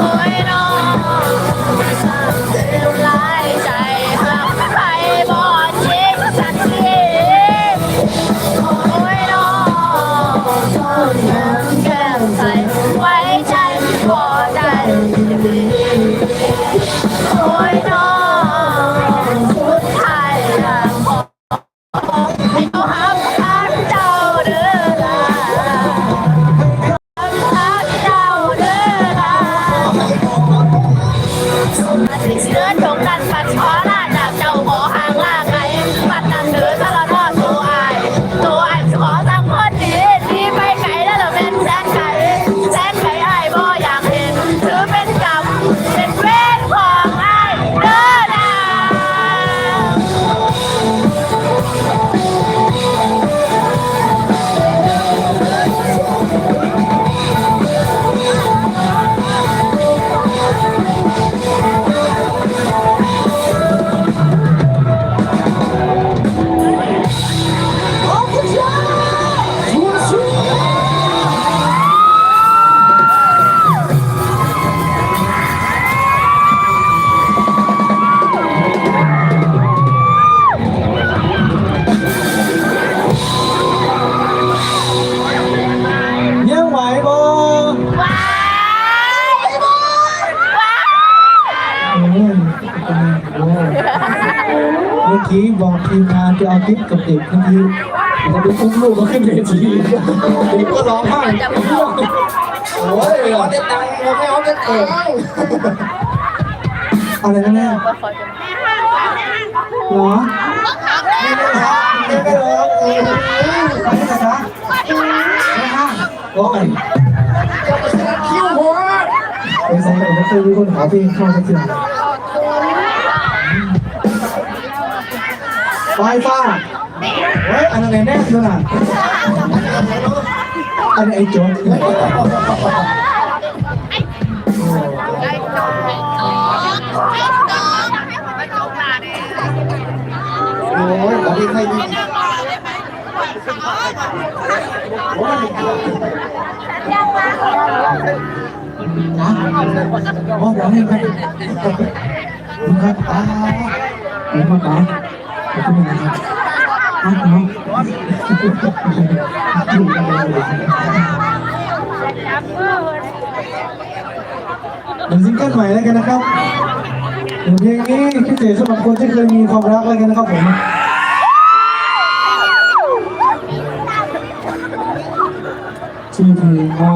Oh, and มื่อกี้บอกทีมงานจะเอาคลิปกับเด็กเมื่อกี้จะไปอุ้มลูกมาขึ้นเวทีเด็กก็ร้องไห้โอ้ยร้องจะตังค์เราไม่เอาจะเกิดอะไรนะแม่เหรอไม่ได้ร้องไม่ได้ร้องเออไปไหนนะไม่ห้ามโอ้ยคิวหัวไปใส่หน่อยไม่เคยมีคนขอเพลงเข้าสักที ไฟฟ้าเฮ้ยอันนั้นแน่ๆด้วยนะอันนี้ไอ้โจ๊กโอ้ยขอเพลงใครดีโอ้ยนะโอ้ยร้องเพลงไหมคุณครับอ้าวคุณครับอ้าวขอบคุณนะครับอ้าวน้อง เดี๋ยวซิงเกิลใหม่แล้วกันนะครับเดี๋ยวเพลงนี้พิเศษสำหรับคนที่เคยมีความรักแล้วกันนะครับผมชื่อเพลงว่า